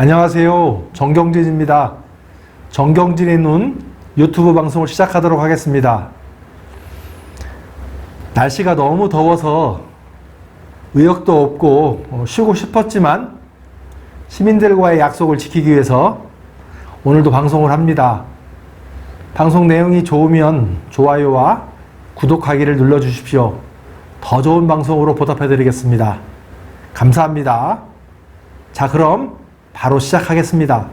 안녕하세요. 정경진입니다. 정경진의 눈 유튜브 방송을 시작하도록 하겠습니다. 날씨가 너무 더워서 의욕도 없고 어, 쉬고 싶었지만 시민들과의 약속을 지키기 위해서 오늘도 방송을 합니다. 방송 내용이 좋으면 좋아요와 구독하기를 눌러주십시오. 더 좋은 방송으로 보답해드리겠습니다. 감사합니다. 자, 그럼 바로 시작하겠습니다.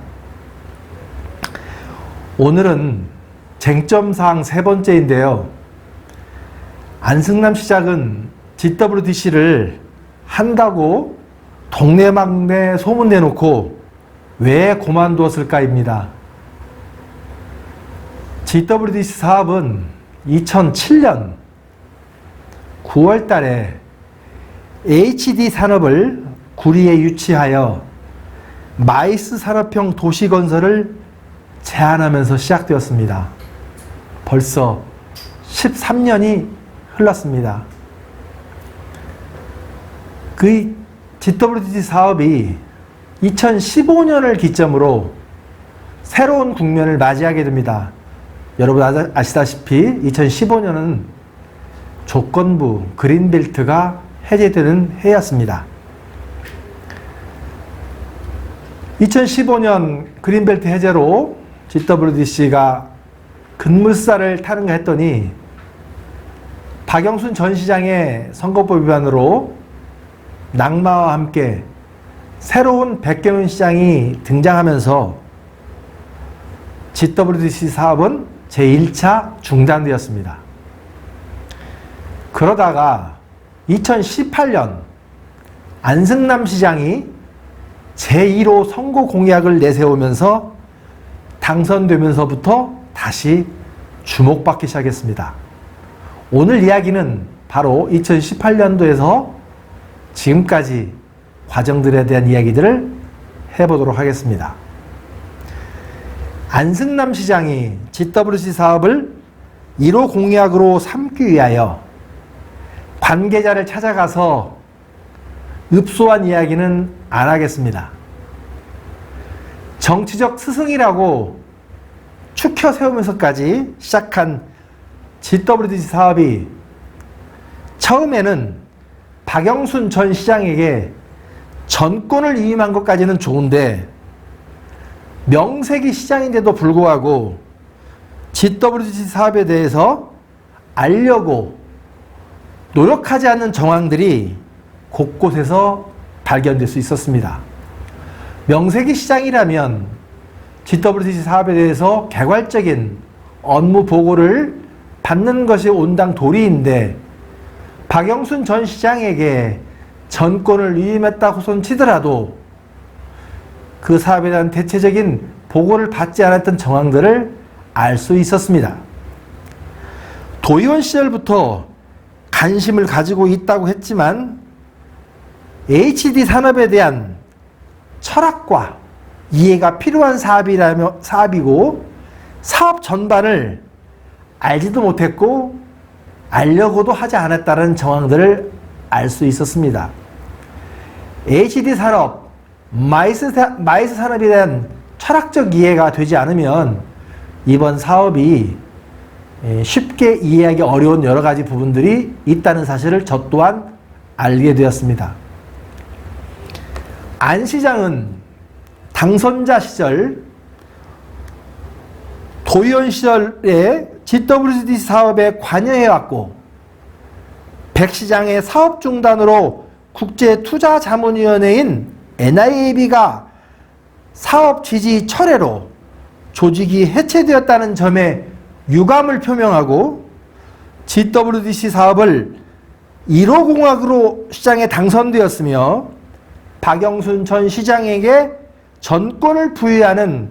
오늘은 쟁점사항 세 번째인데요. 안승남 시장은 GWDC를 한다고 동네막내 소문 내놓고 왜 그만두었을까입니다. GWDC 사업은 2007년 9월 달에 HD 산업을 구리에 유치하여 마이스 산업형 도시 건설을 제안하면서 시작되었습니다. 벌써 13년이 흘렀습니다. 그 GWD 사업이 2015년을 기점으로 새로운 국면을 맞이하게 됩니다. 여러분 아- 아시다시피 2015년은 조건부 그린벨트가 해제되는 해였습니다. 2015년 그린벨트 해제로 GWDC가 근물살을 타는가 했더니 박영순 전 시장의 선거법 위반으로 낙마와 함께 새로운 백경윤 시장이 등장하면서 GWDC 사업은 제1차 중단되었습니다. 그러다가 2018년 안승남 시장이 제1호 선거 공약을 내세우면서 당선되면서부터 다시 주목받기 시작했습니다. 오늘 이야기는 바로 2018년도에서 지금까지 과정들에 대한 이야기들을 해보도록 하겠습니다. 안승남 시장이 GWC 사업을 1호 공약으로 삼기 위하여 관계자를 찾아가서 읍소한 이야기는 안 하겠습니다. 정치적 스승이라고 추켜 세우면서까지 시작한 GWDC 사업이 처음에는 박영순 전 시장에게 전권을 위임한 것까지는 좋은데 명색이 시장인데도 불구하고 GWDC 사업에 대해서 알려고 노력하지 않는 정황들이 곳곳에서 발견될 수 있었습니다. 명색이 시장이라면 GWDC 사업에 대해서 개괄적인 업무 보고를 받는 것이 온당 도리인데 박영순 전 시장에게 전권을 위임했다고 손 치더라도 그 사업에 대한 대체적인 보고를 받지 않았던 정황들을 알 수 있었습니다. 도의원 시절부터 관심을 가지고 있다고 했지만 HD 산업에 대한 철학과 이해가 필요한 사업이라며 사업이고 사업 전반을 알지도 못했고 알려고도 하지 않았다는 정황들을 알 수 있었습니다. HD 산업, 마이스, 사- 마이스 산업에 대한 철학적 이해가 되지 않으면 이번 사업이 에, 쉽게 이해하기 어려운 여러 가지 부분들이 있다는 사실을 저 또한 알게 되었습니다. 안 시장은 당선자 시절 도의원 시절에 GWD 사업에 관여해왔고 백 시장의 사업 중단으로 국제투자자문위원회인 NIAB가 사업 지지 철회로 조직이 해체되었다는 점에 유감을 표명하고 GWDC 사업을 1호 공학으로 시장에 당선되었으며 박영순 전 시장에게 전권을 부여하는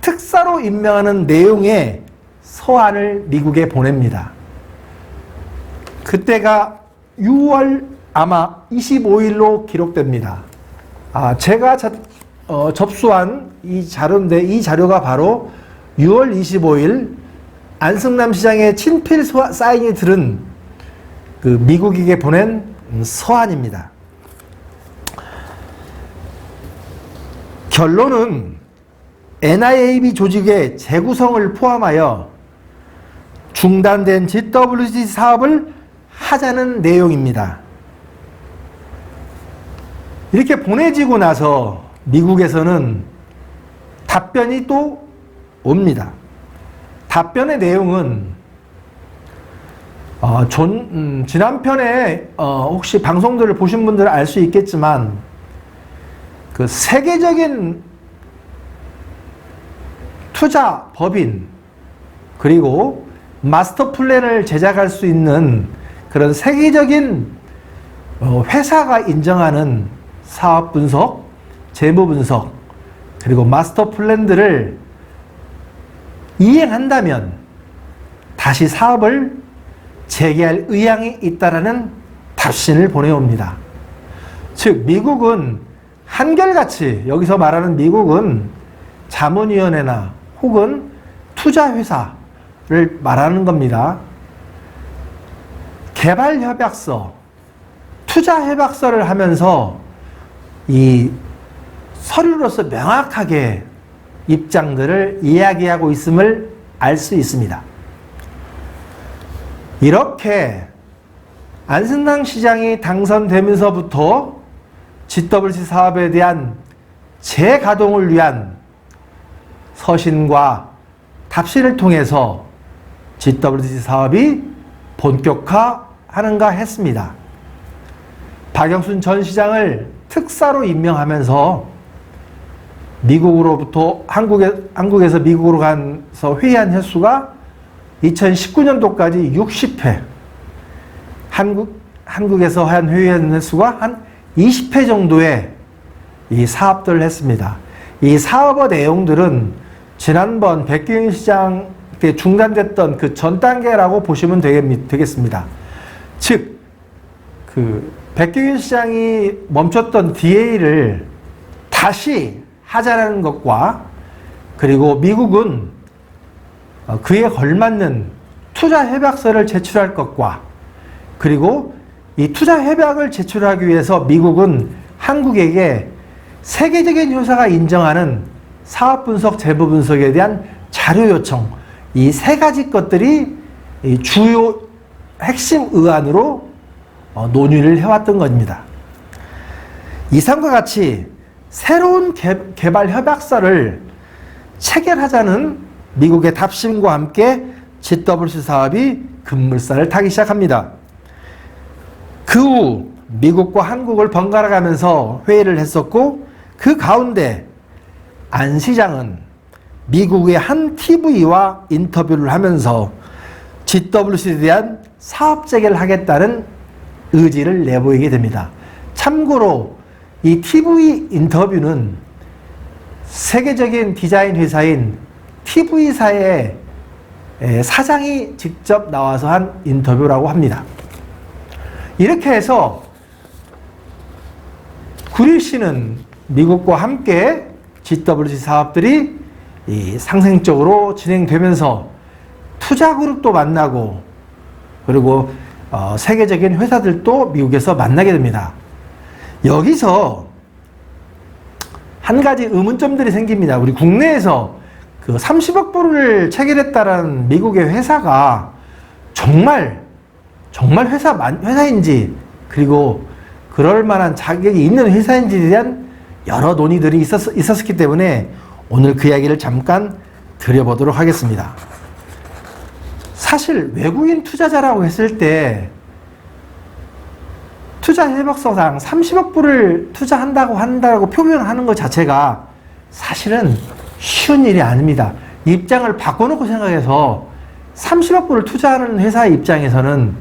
특사로 임명하는 내용의 서한을 미국에 보냅니다. 그때가 6월 아마 25일로 기록됩니다. 아, 제가 자- 어, 접수한 이 자료인데 이 자료가 바로 6월 25일 안승남 시장의 친필 소- 사인이 들은 그 미국에게 보낸 음, 서한입니다. 결론은 NIAB 조직의 재구성을 포함하여 중단된 GWC 사업을 하자는 내용입니다. 이렇게 보내지고 나서 미국에서는 답변이 또 옵니다. 답변의 내용은 어, 존, 음, 지난 편에 어, 혹시 방송들을 보신 분들은 알 수 있겠지만 그 세계적인 투자 법인 그리고 마스터 플랜을 제작할 수 있는 그런 세계적인 어, 회사가 인정하는 사업 분석, 재무 분석, 그리고 마스터 플랜들을 이행한다면 다시 사업을 재개할 의향이 있다라는 답신을 보내옵니다. 즉, 미국은 한결같이 여기서 말하는 미국은 자문위원회나 혹은 투자회사를 말하는 겁니다. 개발협약서, 투자협약서를 하면서 이 서류로서 명확하게 입장들을 이야기하고 있음을 알 수 있습니다. 이렇게 안승당 시장이 당선되면서부터 GWC 사업에 대한 재가동을 위한 서신과 답신을 통해서 GWC 사업이 본격화하는가 했습니다. 박영순 전 시장을 특사로 임명하면서 미국으로부터 한국에, 한국에서 미국으로 가서 회의한 횟수가 2019년도까지 60회, 한국, 한국에서 한 회의한 횟수가 한 20회 정도의 이 사업들을 했습니다. 이 사업의 내용들은 지난번 백기영 시장 때 중단됐던 그 전 단계라고 보시면 되겠습니다. 즉, 그 백기윤 시장이 멈췄던 DA를 다시 하자라는 것과 그리고 미국은 어, 그에 걸맞는 투자 협약서를 제출할 것과 그리고 이 투자 협약을 제출하기 위해서 미국은 한국에게 세계적인 회사가 인정하는 사업 분석, 재무 분석에 대한 자료 요청 이 세 가지 것들이 주요 핵심 의안으로 어, 논의를 해왔던 겁니다. 이상과 같이 새로운 개, 발 협약서를 체결하자는 미국의 답심과 함께 GWC 사업이 급물살을 타기 시작합니다. 그 후 미국과 한국을 번갈아 가면서 회의를 했었고 그 가운데 안 시장은 미국의 한 TV와 인터뷰를 하면서 GWC에 대한 사업 재개를 하겠다는 의지를 내보이게 됩니다. 참고로 이 TV 인터뷰는 세계적인 디자인 회사인 TV사의 사장이 직접 나와서 한 인터뷰라고 합니다. 이렇게 해서 구릴 씨는 미국과 함께 GWC 사업들이 상생적으로 진행되면서 투자 그룹도 만나고 그리고 어, 세계적인 회사들도 미국에서 만나게 됩니다. 여기서 한 가지 의문점들이 생깁니다. 우리 국내에서 그 30억 불을 체결했다는 미국의 회사가 정말 정말 회사 회사인지 그리고 그럴 만한 자격이 있는 회사인지에 대한 여러 논의들이 있었, 있었기 때문에 오늘 그 이야기를 잠깐 드려보도록 하겠습니다. 사실 외국인 투자자라고 했을 때 투자 협약서상 30억 불을 투자한다고 한다고 표현하는 것 자체가 사실은 쉬운 일이 아닙니다. 입장을 바꿔놓고 생각해서 30억 불을 투자하는 회사의 입장에서는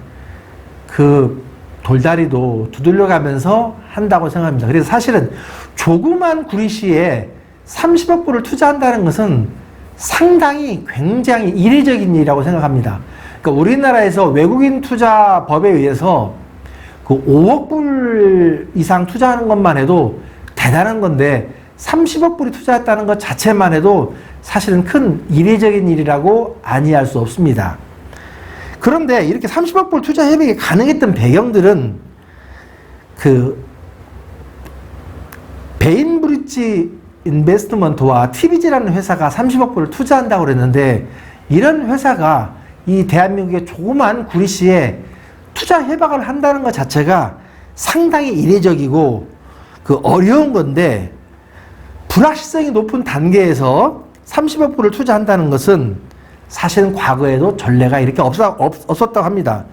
그 돌다리도 두들려가면서 한다고 생각합니다. 그래서 사실은 조그만 구리시에 30억 불을 투자한다는 것은 상당히 굉장히 이례적인 일이라고 생각합니다. 그러니까 우리나라에서 외국인 투자 법에 의해서 그 5억 불 이상 투자하는 것만 해도 대단한 건데 30억 불이 투자했다는 것 자체만 해도 사실은 큰 이례적인 일이라고 아니할 수 없습니다. 그런데 이렇게 30억 불 투자 협약이 가능했던 배경들은 그 베인 브릿지 인베스트먼트와 TBG라는 회사가 30억 불을 투자한다고 그랬는데 이런 회사가 이 대한민국의 조그만 구리시에 투자 협약을 한다는 것 자체가 상당히 이례적이고 그 어려운 건데 불확실성이 높은 단계에서 30억 불을 투자한다는 것은 사실은 과거에도 전례가 이렇게 없, 없, 없었다고 합니다.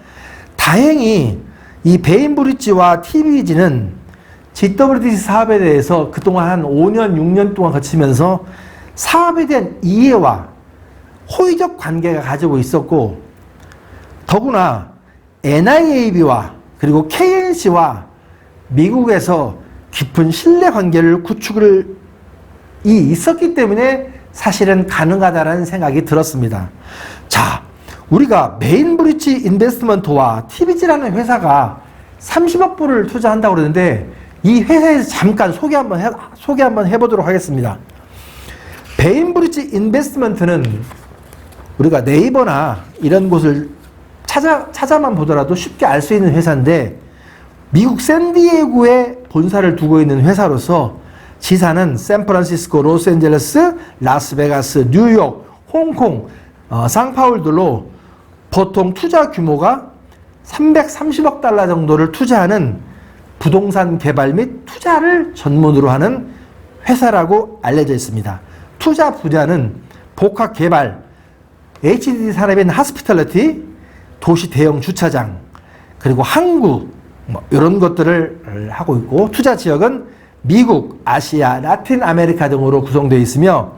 다행히 이 베인브리지와 TBG는 GWDC 사업에 대해서 그동안 한 5년, 6년 동안 거치면서 사업에 대한 이해와 호의적 관계가 가지고 있었고 더구나 NIAB와 그리고 KNC와 미국에서 깊은 신뢰 관계를 구축을 이 있었기 때문에 사실은 가능하다는 생각이 들었습니다. 자, 우리가 메인 브리지 인베스트먼트와 TBG라는 회사가 30억 불을 투자한다고 그러는데 이 회사에서 잠깐 소개 한번 해, 소개 한번 해보도록 하겠습니다. 베인브리지 인베스트먼트는 우리가 네이버나 이런 곳을 찾아, 찾아만 보더라도 쉽게 알 수 있는 회사인데 미국 샌디에고에 본사를 두고 있는 회사로서 지사는 샌프란시스코, 로스앤젤레스, 라스베가스, 뉴욕, 홍콩, 어, 상파울 들로 보통 투자 규모가 330억 달러 정도를 투자하는 부동산 개발 및 투자를 전문으로 하는 회사라고 알려져 있습니다. 투자 분야는 복합 개발, HDD 산업인 하스피탈리티, 도시 대형 주차장, 그리고 항구, 뭐 이런 것들을 하고 있고 투자 지역은 미국, 아시아, 라틴 아메리카 등으로 구성되어 있으며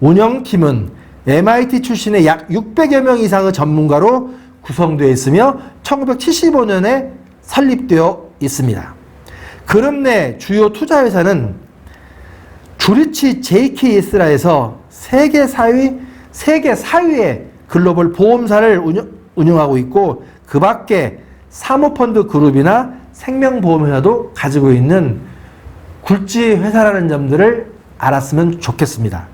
운영팀은 MIT 출신의 약 600여 명 이상의 전문가로 구성되어 있으며 1975년에 설립되어 있습니다. 그룹 내 주요 투자 회사는 주리치 JKS라에서 세계 4위 세계 4위의 글로벌 보험사를 운영, 운영하고 있고 그 밖에 사모펀드 그룹이나 생명보험회사도 가지고 있는 굴지 회사라는 점들을 알았으면 좋겠습니다.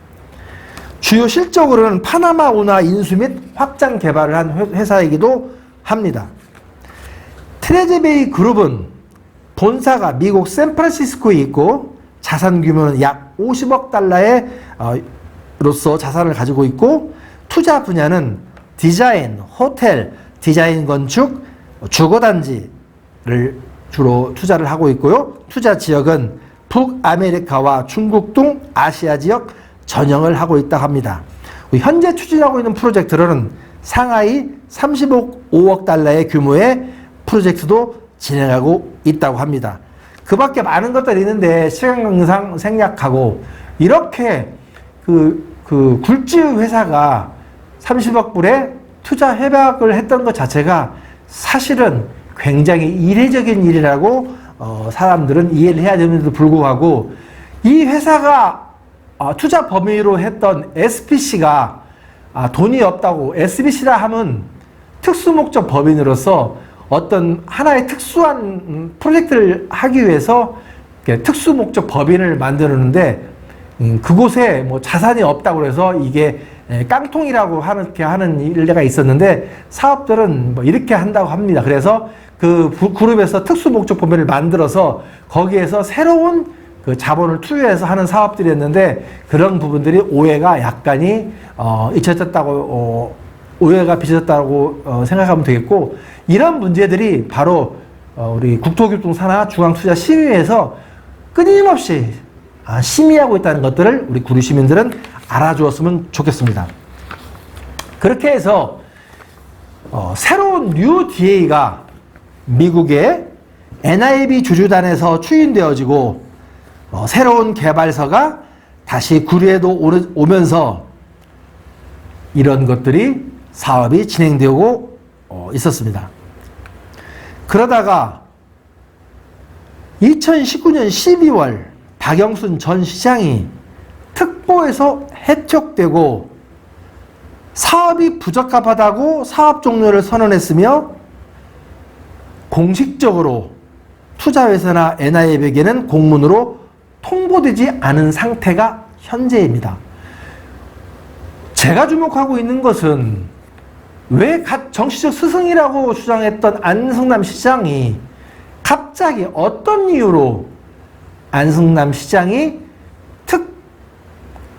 주요 실적으로는 파나마 운하 인수 및 확장 개발을 한 회사이기도 합니다. 트레제베이 그룹은 본사가 미국 샌프란시스코에 있고 자산 규모는 약 50억 달러의 어, 로서 자산을 가지고 있고 투자 분야는 디자인, 호텔, 디자인 건축, 주거 단지를 주로 투자를 하고 있고요. 투자 지역은 북아메리카와 중국 등 아시아 지역 전형을 하고 있다 합니다. 현재 추진하고 있는 프로젝트로는 상하이 35억 달러의 규모의 프로젝트도 진행하고 있다고 합니다. 그 밖에 많은 것들이 있는데 시간 관계상 생략하고 이렇게 그, 그 굴지 회사가 30억 불에 투자 협약을 했던 것 자체가 사실은 굉장히 이례적인 일이라고 어, 사람들은 이해를 해야 되는데도 불구하고 이 회사가 어, 투자 범위로 했던 SPC가 아, 돈이 없다고 SBC라 하면 특수목적 법인으로서 어떤 하나의 특수한 프로젝트를 하기 위해서 특수목적 법인을 만드는데 음, 그곳에 뭐 자산이 없다고 해서 이게 깡통이라고 하는, 이렇게 하는 일례가 있었는데 사업들은 뭐 이렇게 한다고 합니다. 그래서 그 그룹에서 특수 목적 법인을 만들어서 거기에서 새로운 그 자본을 투여해서 하는 사업들이었는데 그런 부분들이 오해가 약간이 어, 잊혀졌다고 어, 오해가 비춰졌다고 어, 생각하면 되겠고 이런 문제들이 바로 어, 우리 국토교통산하 중앙투자 심의에서 끊임없이 아, 심의하고 있다는 것들을 우리 구리 시민들은 알아주었으면 좋겠습니다. 그렇게 해서 어, 새로운 뉴 DA가 미국의 NIB 주주단에서 추인되어지고 어, 새로운 개발서가 다시 구리에도 오면서 이런 것들이 사업이 진행되고 어, 있었습니다. 그러다가 2019년 12월 박영순 전 시장이 특보에서 해촉되고 사업이 부적합하다고 사업 종료를 선언했으며 공식적으로 투자회사나 NI에게는 공문으로 통보되지 않은 상태가 현재입니다. 제가 주목하고 있는 것은 왜 정치적 스승이라고 주장했던 안승남 시장이 갑자기 어떤 이유로 안승남 시장이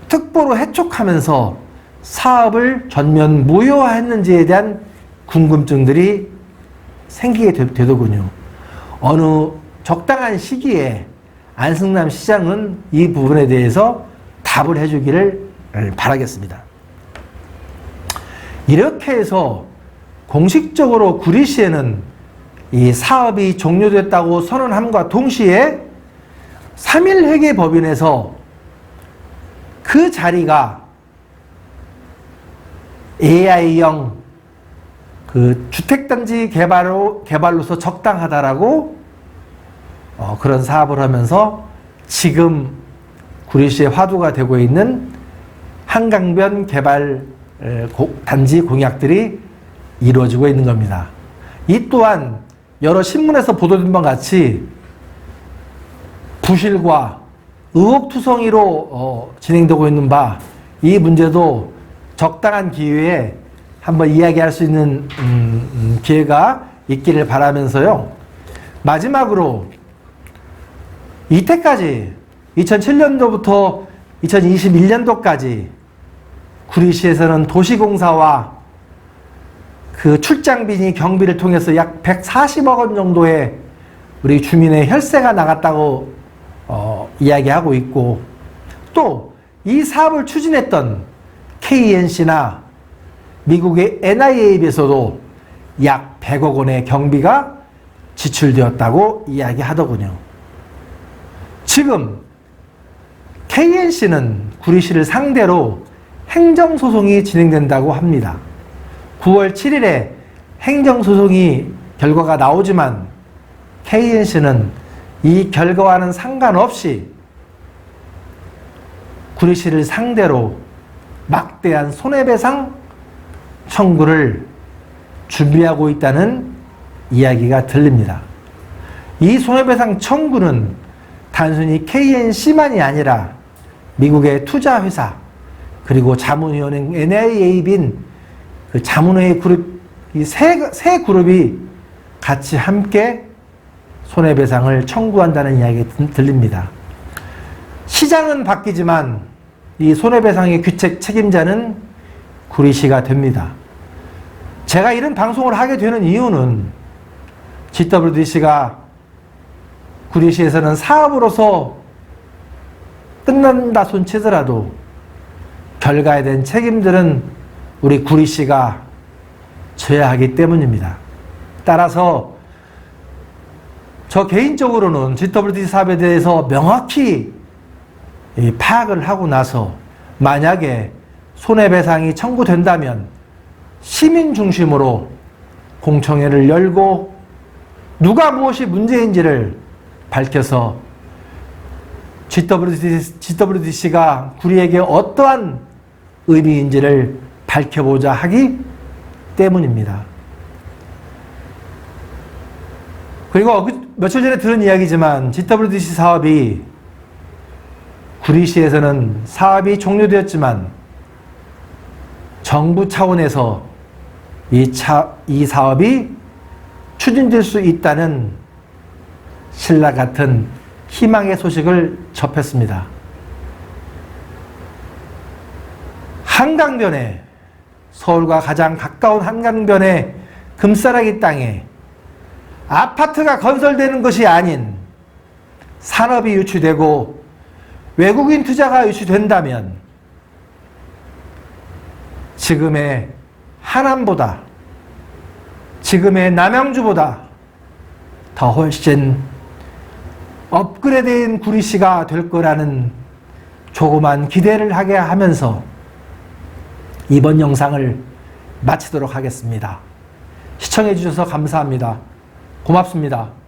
특보로 해촉하면서 사업을 전면 무효화했는지에 대한 궁금증들이 생기게 되, 되더군요. 어느 적당한 시기에 안승남 시장은 이 부분에 대해서 답을 해주기를 바라겠습니다. 이렇게 해서 공식적으로 구리시에는 이 사업이 종료됐다고 선언함과 동시에 3일 회계 법인에서 그 자리가 AI형 그 주택단지 개발로, 개발로서 적당하다라고 어, 그런 사업을 하면서 지금 구리시의 화두가 되고 있는 한강변 개발 단지 공약들이 이루어지고 있는 겁니다. 이 또한 여러 신문에서 보도된 바 같이 부실과 의혹투성이로 어, 진행되고 있는 바 이 문제도 적당한 기회에 한번 이야기할 수 있는 음, 음, 기회가 있기를 바라면서요. 마지막으로 이때까지 2007년도부터 2021년도까지 구리시에서는 도시공사와 그 출장비니 경비를 통해서 약 140억 원 정도의 우리 주민의 혈세가 나갔다고 어, 이야기하고 있고 또 이 사업을 추진했던 KNC나 미국의 NIA에 비해서도 약 100억 원의 경비가 지출되었다고 이야기하더군요. 지금 KNC는 구리시를 상대로 행정소송이 진행된다고 합니다. 9월 7일에 행정소송이 결과가 나오지만 KNC는 이 결과와는 상관없이 구리시를 상대로 막대한 손해배상 청구를 준비하고 있다는 이야기가 들립니다. 이 손해배상 청구는 단순히 KNC만이 아니라 미국의 투자회사 그리고 자문위원회 NIA빈 그 자문회의 그룹 이세 세 그룹이 같이 함께 손해배상을 청구한다는 이야기 들립니다. 시장은 바뀌지만 이 손해배상의 규책 책임자는 구리시가 됩니다. 제가 이런 방송을 하게 되는 이유는 GWDC가 구리시에서는 사업으로서 끝난다 손치더라도 결과에 대한 책임들은 우리 구리시가 져야 하기 때문입니다. 따라서 저 개인적으로는 GWD 사업에 대해서 명확히 이 파악을 하고 나서 만약에 손해배상이 청구된다면 시민 중심으로 공청회를 열고 누가 무엇이 문제인지를 밝혀서 GWDC, GWDC가 구리에게 어떠한 의미인지를 밝혀보자 하기 때문입니다. 그리고 그 며칠 전에 들은 이야기지만 GWDC 사업이 구리시에서는 사업이 종료되었지만 정부 차원에서 이, 차, 이 사업이 추진될 수 있다는 신라 같은 희망의 소식을 접했습니다. 한강변에 서울과 가장 가까운 한강변의 금싸라기 땅에 아파트가 건설되는 것이 아닌 산업이 유치되고 외국인 투자가 유치된다면 지금의 하남보다 지금의 남양주보다 더 훨씬 업그레이드된 구리시가 될 거라는 조그만 기대를 하게 하면서 이번 영상을 마치도록 하겠습니다. 시청해 주셔서 감사합니다. 고맙습니다.